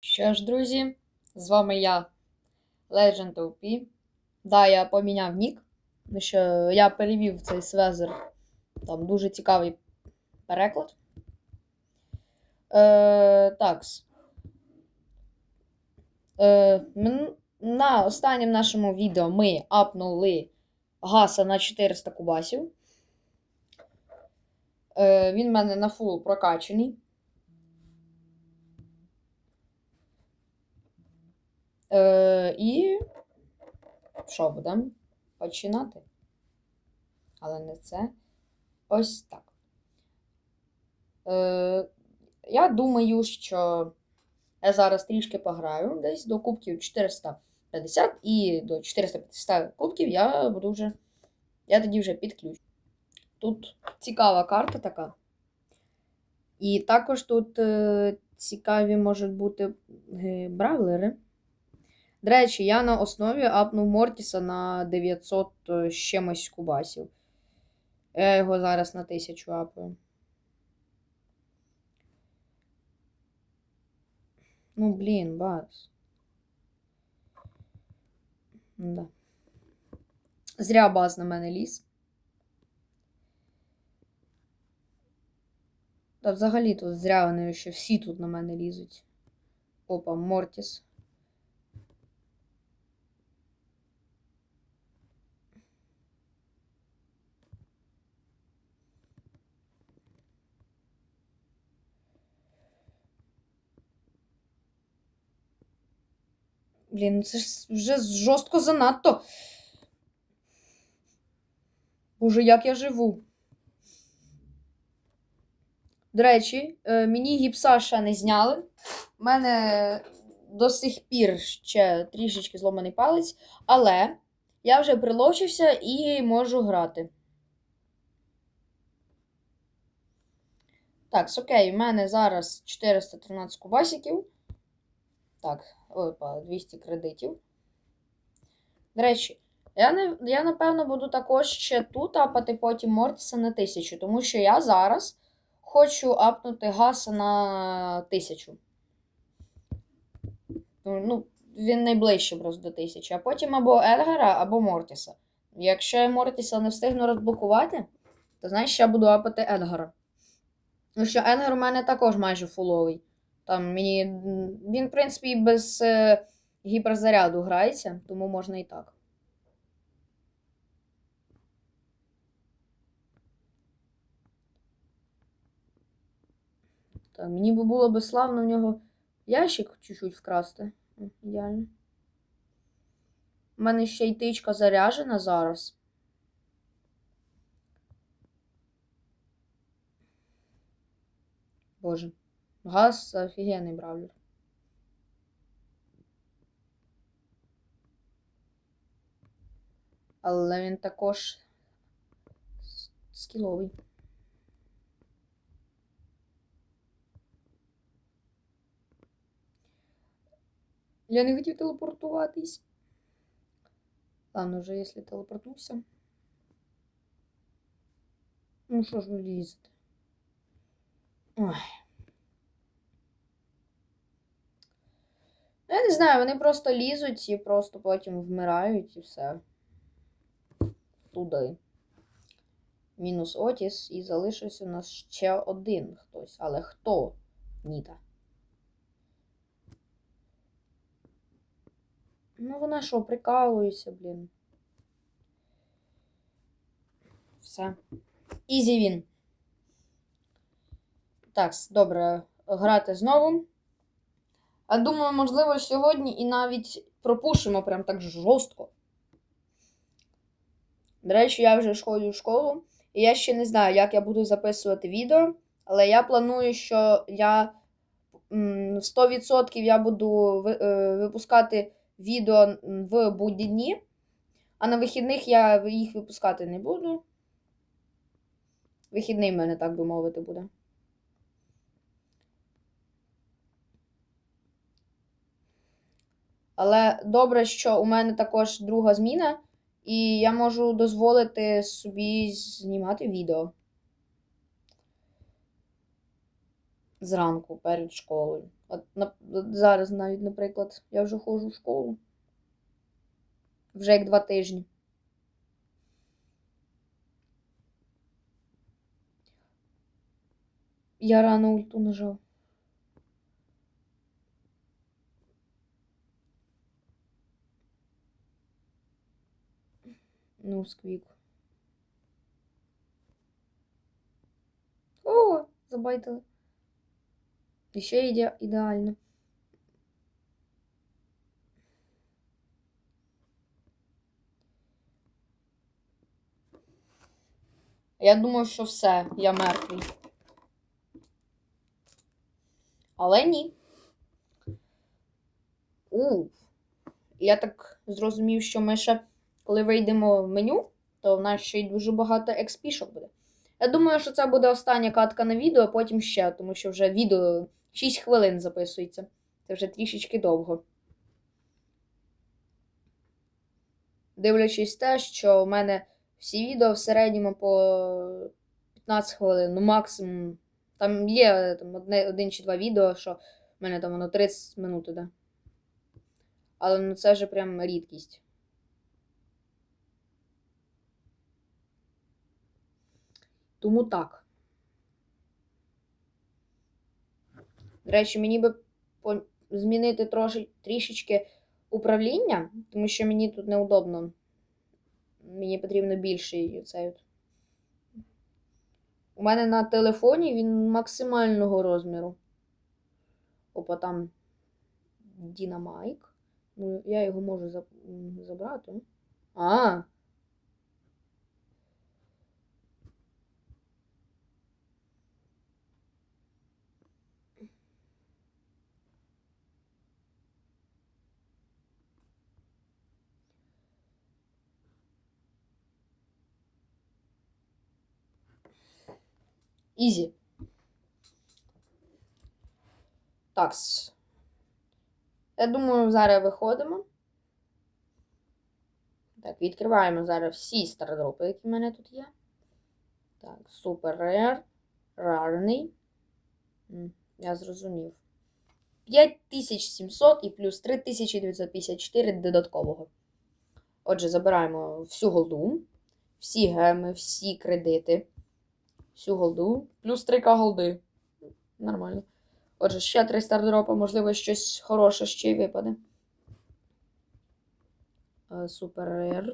Що ж, друзі, з вами я, Legend OP. Да, я поміняв нік, тому що я перевів цей свезер. Там дуже цікавий переклад. Е, такс. Е, на останньому нашому відео ми апнули гаса на 400 кубасів. Е, він в мене на фул прокачаний. Е, і що будемо починати? Але не це. Ось так. Е, я думаю, що я зараз трішки пограю десь до кубків 450 і до 450 кубків я буду вже. Я тоді вже підключу. Тут цікава карта така. І також тут е, цікаві можуть бути е, бравлери. До речі, я на основі апнув Мортіса на 900 з чимось кубасів. Я його зараз на 1000 апаю. Ну, блін, бас. Да. Зря баз на мене ліз. Та взагалі тут зря вони ще всі тут на мене лізуть. Опа, Мортіс. Блін, ну це ж вже жорстко занадто. Боже, як я живу. До речі, е, мені гіпса ще не зняли. У мене до сих пір ще трішечки зломаний палець, але я вже приловчився і можу грати. Так, окей, в мене зараз 413 кубасиків. Так, опа, 200 кредитів. До речі, я, не, я напевно буду також ще тут апати потім Мортіса на 1000, тому що я зараз хочу апнути Гаса на 1000. Ну, Ну, він найближче просто до 1000. А потім або Едгара, або Мортіса. Якщо я Мортіса не встигну розблокувати, то знаєш, я буду апати Едгара. Тому що Едгар у мене також майже фуловий. Там мені. Він, в принципі, і без е, гіперзаряду грається, тому можна і так. Та, мені би було би славно в нього ящик чуть-чуть вкрасти. Ідеально. У мене ще й тичка заряжена зараз. Боже. Газ офігенний бравлер. Але він також скіловий. Я не хотів телепортуватись. Ладно, вже якщо телепортнувся. Ну що ж ви лізете? Ой. Ну, Я не знаю, вони просто лізуть і просто потім вмирають і все. Туди. Мінус Отіс, і залишився у нас ще один хтось. Але хто? Ніта. Ну, вона що, прикалується, блін. Все. Ізі він. Так, добре, грати знову. А думаю, можливо, сьогодні і навіть пропушимо прям так жорстко. До речі, я вже ходжу в школу, і я ще не знаю, як я буду записувати відео, але я планую, що я 100% я буду е, випускати відео в будні дні, а на вихідних я їх випускати не буду. Вихідний в мене, так би мовити, буде. Але добре, що у мене також друга зміна, і я можу дозволити собі знімати відео. Зранку перед школою. От, на, зараз навіть, наприклад, я вже ходжу в школу. Вже як два тижні. Я рано ульту нажав. Ну, сквік. О, забайтили. Ще іде ідеально. Я думав, що все, я мертвий. Але ні. У. Я так зрозумів, що ми ще, коли вийдемо в меню, то в нас ще й дуже багато експішок буде. Я думаю, що це буде остання катка на відео, а потім ще, тому що вже відео 6 хвилин записується. Це вже трішечки довго. Дивлячись те, що в мене всі відео в середньому по 15 хвилин, ну максимум. Там є там, одне, один чи два відео, що в мене там воно 30 минут іде. Але ну це вже прям рідкість. Тому так. До речі, мені би змінити трошки, трішечки управління, тому що мені тут неудобно. Мені потрібно більший цей. У мене на телефоні він максимального розміру. Опа, там Дінамайк. Ну, я його можу забрати. А. Ізі. Такс. Я думаю, зараз виходимо. Так, відкриваємо зараз всі стардропи, які в мене тут є. Так, супер рер. Рарний. Я зрозумів. 5700 і плюс 3954 додаткового. Отже, забираємо всю голду, всі геми, всі кредити, всю голду, плюс 3к голди. Нормально. Отже, ще 3 стардропа, можливо, щось хороше ще й випаде. Е, Супер рер.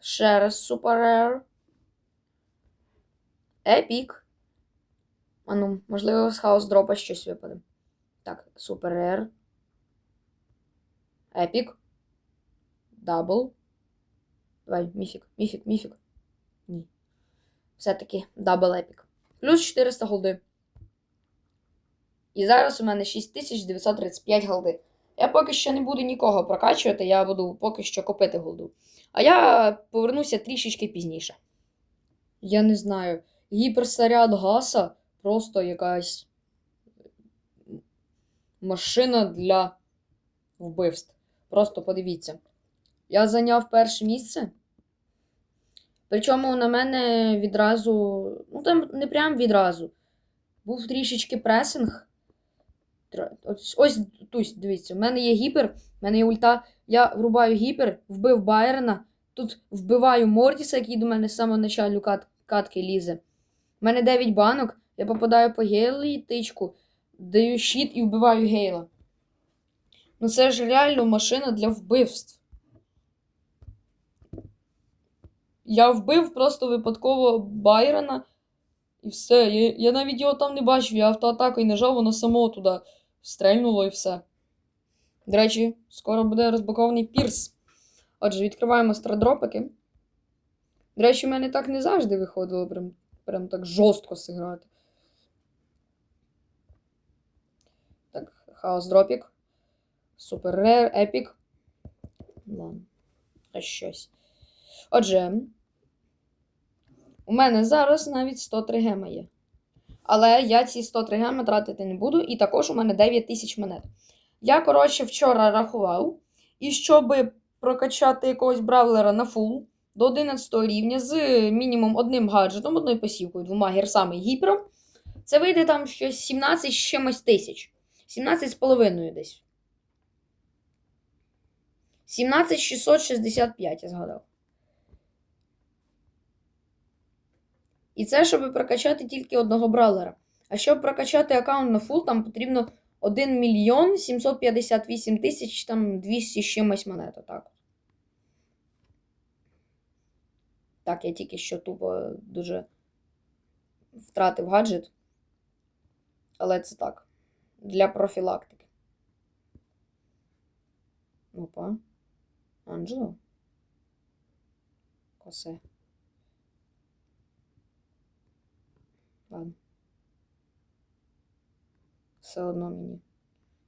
Ще раз супер рер. Епік. А ну, можливо, з хаос дропа щось випаде. Так, супер рер. Епік. Дабл. Давай, міфік, міфік, міфік. Все-таки дабл епік. Плюс 400 голди. І зараз у мене 6935 голди. Я поки що не буду нікого прокачувати, я буду поки що копити голду. А я повернуся трішечки пізніше. Я не знаю. Гіперсаряд гаса просто якась машина для вбивств. Просто подивіться. Я зайняв перше місце. Причому на мене відразу. Ну, там не прям відразу. Був трішечки пресинг. Ось, ось тут, дивіться, в мене є гіпер, в мене є ульта. Я врубаю гіпер, вбив Байрона. Тут вбиваю Мортіса, який до мене з самого началу кат, катки лізе. У мене 9 банок, я попадаю по Гейлі тичку, даю щит і вбиваю Гейла. Ну це ж реально машина для вбивств. Я вбив просто випадково Байрона і все. Я, я навіть його там не бачив, я автоатакою нажав, воно само туди стрельнуло і все. До речі, скоро буде розбакований пірс. Отже, відкриваємо страдропики. До речі, в мене так не завжди виходило прям, прям так жорстко зіграти. Так, хаос дропік. Супер рер, епік. Ладно. А щось. Отже, у мене зараз навіть 103 гема є. Але я ці 103 геми тратити не буду, і також у мене 9 тисяч монет. Я, коротше, вчора рахував, і щоб прокачати якогось бравлера на фул до 11 рівня з мінімум одним гаджетом, одною посівкою, двома герсами і гіпером, це вийде там щось 17 з чимось тисяч. 17,5 десь. 17665, я згадав. І це, щоб прокачати тільки одного бравлера. А щоб прокачати аккаунт на фул, там потрібно 1 мільйон 758 тисяч там 200 з чимось монет. Отак. Так, я тільки що тупо дуже втратив гаджет. Але це так. Для профілактики. Опа. Анджело. Косе. Все одно мені.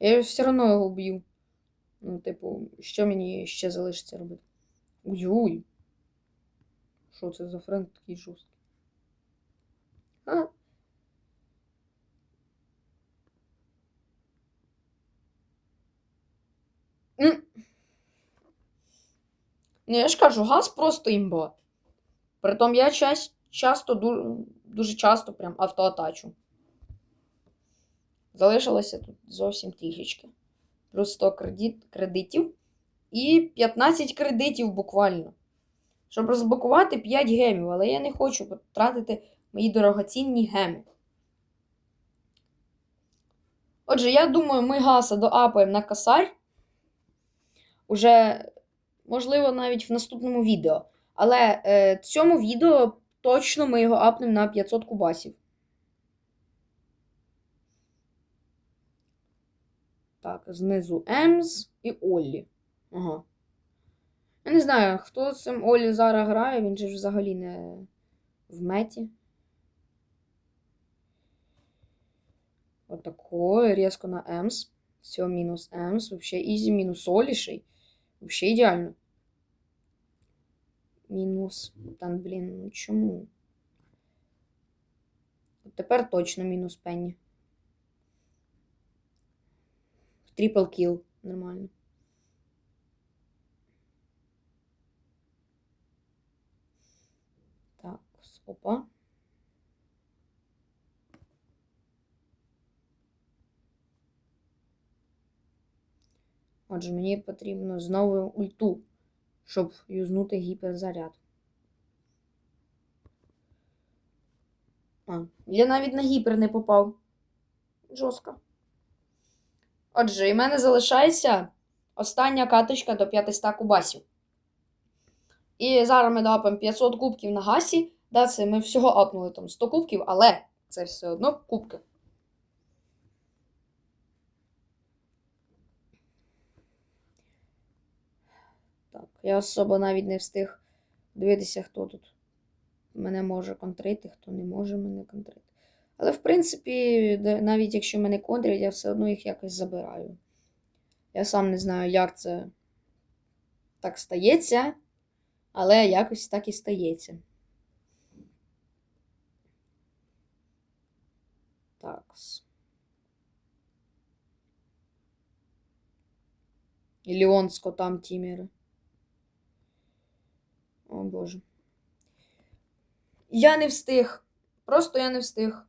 Я все одно його вб'ю. Ну, типу, що мені ще залишиться робити? Ой-ой. Що це за френд такий жорсткий? А? М. Ну, я ж кажу, газ просто імба. Притом я час, часто, дуже, дуже часто прям автоатачу. Залишилося тут зовсім трішечки. Плюс 100 кредит, кредитів і 15 кредитів буквально. Щоб розблокувати 5 гемів, але я не хочу потратити мої дорогоцінні геми. Отже, я думаю, ми гаса доапаємо на косарь. Уже, можливо, навіть в наступному відео. Але е, цьому відео точно ми його апнемо на 500 кубасів. Так, знизу Емз і Оллі. Ага. Я не знаю, хто з цим Олі зараз грає, він же ж взагалі не в меті. Отако, різко на Емс. Все, мінус Емс. Вообще ізі, мінус Олішей. Вообще ідеально. Мінус. Там, блін, ну чому? От тепер точно мінус Пенні. Трипл кіл. Нормально. Так, опа. Отже, мені потрібно знову ульту, щоб юзнути гіперзаряд. А, я навіть на гіпер не попав. Жорстко. Отже, і в мене залишається остання каточка до 500 кубасів. І зараз ми дапаємо 500 кубків на гасі. Да, це ми всього апнули там 100 кубків, але це все одно кубки. Так, я особо навіть не встиг дивитися, хто тут мене може контрити, хто не може мене контрити. Але, в принципі, навіть якщо мене контрять, я все одно їх якось забираю. Я сам не знаю, як це так стається, але якось так і стається. Такс. Леон з котам Тіміри. О Боже. Я не встиг. Просто я не встиг.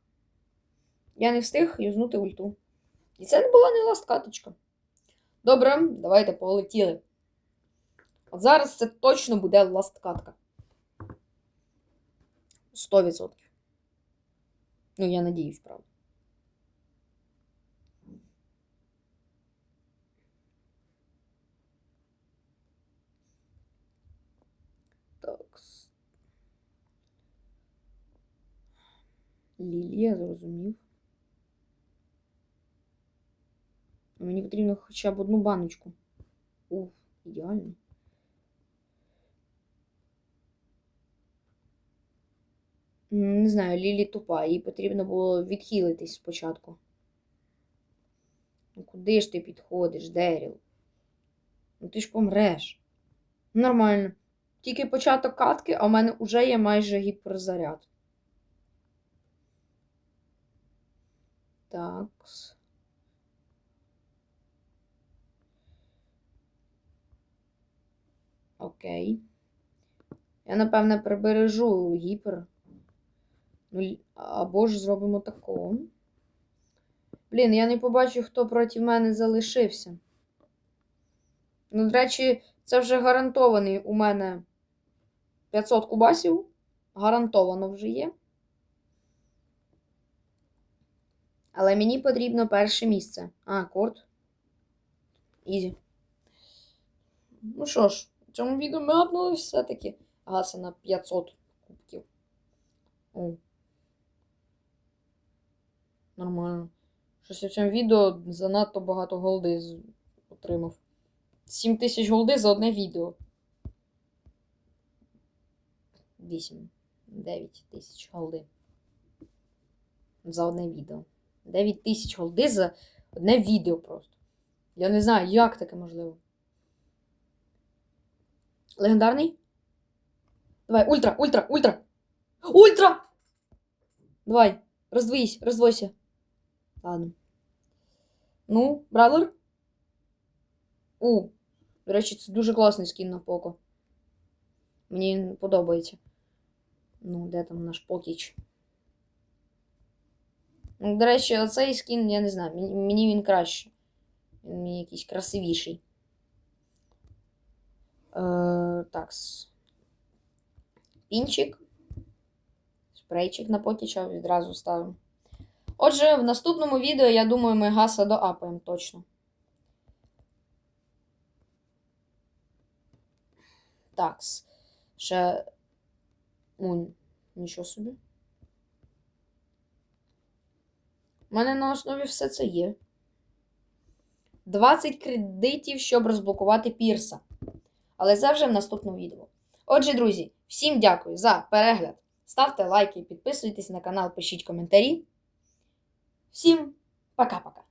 Я не встиг юзнути ульту. І це не була не ласт каточка. Добре, давайте полетіли. От зараз це точно буде ласт катка. 100%. Ну, я надіюсь, правда. Так. Лілі, я зрозумів. Мені потрібно хоча б одну баночку. Уф, ідеально. Не знаю, Лілі тупа, їй потрібно було відхилитись спочатку. Ну куди ж ти підходиш, Деріл? Ну ти ж помреш. Нормально. Тільки початок катки, а в мене вже є майже гіперзаряд. Так. Окей. Я, напевне, прибережу гіпер. Ну, або ж зробимо тако. Блін, я не побачив, хто проти мене залишився. Ну, до речі, це вже гарантований у мене 500 кубасів. Гарантовано вже є. Але мені потрібно перше місце. А, корт. Ізі. Ну що ж, в цьому відео ми апнули все-таки гаса на 500 кубків. О. Нормально. Щось в цьому відео занадто багато голди отримав. 7 тисяч голди за одне відео. 8. 9 тисяч голди. За одне відео. 9 тисяч голди за одне відео просто. Я не знаю, як таке можливо. Легендарний? Давай, ультра, ультра, ультра! Ультра! Давай, роздвоїсь, роздвойся. Ладно. Ну, бравлер? У. До речі, це дуже класний скін на Поко. Мені подобається. Ну, де там наш покіч? До речі, оцей скін, я не знаю, мені, він краще. Він мені якийсь красивіший. Е, такс. Пінчик. Спрейчик на покіча відразу ставимо. Отже, в наступному відео, я думаю, ми гаса доапаємо точно. Такс. Ще. Ну, нічого собі. У мене на основі все це є. 20 кредитів, щоб розблокувати Пірса. Але це вже в наступному відео. Отже, друзі, всім дякую за перегляд. Ставте лайки, підписуйтесь на канал, пишіть коментарі. Всім пока-пока.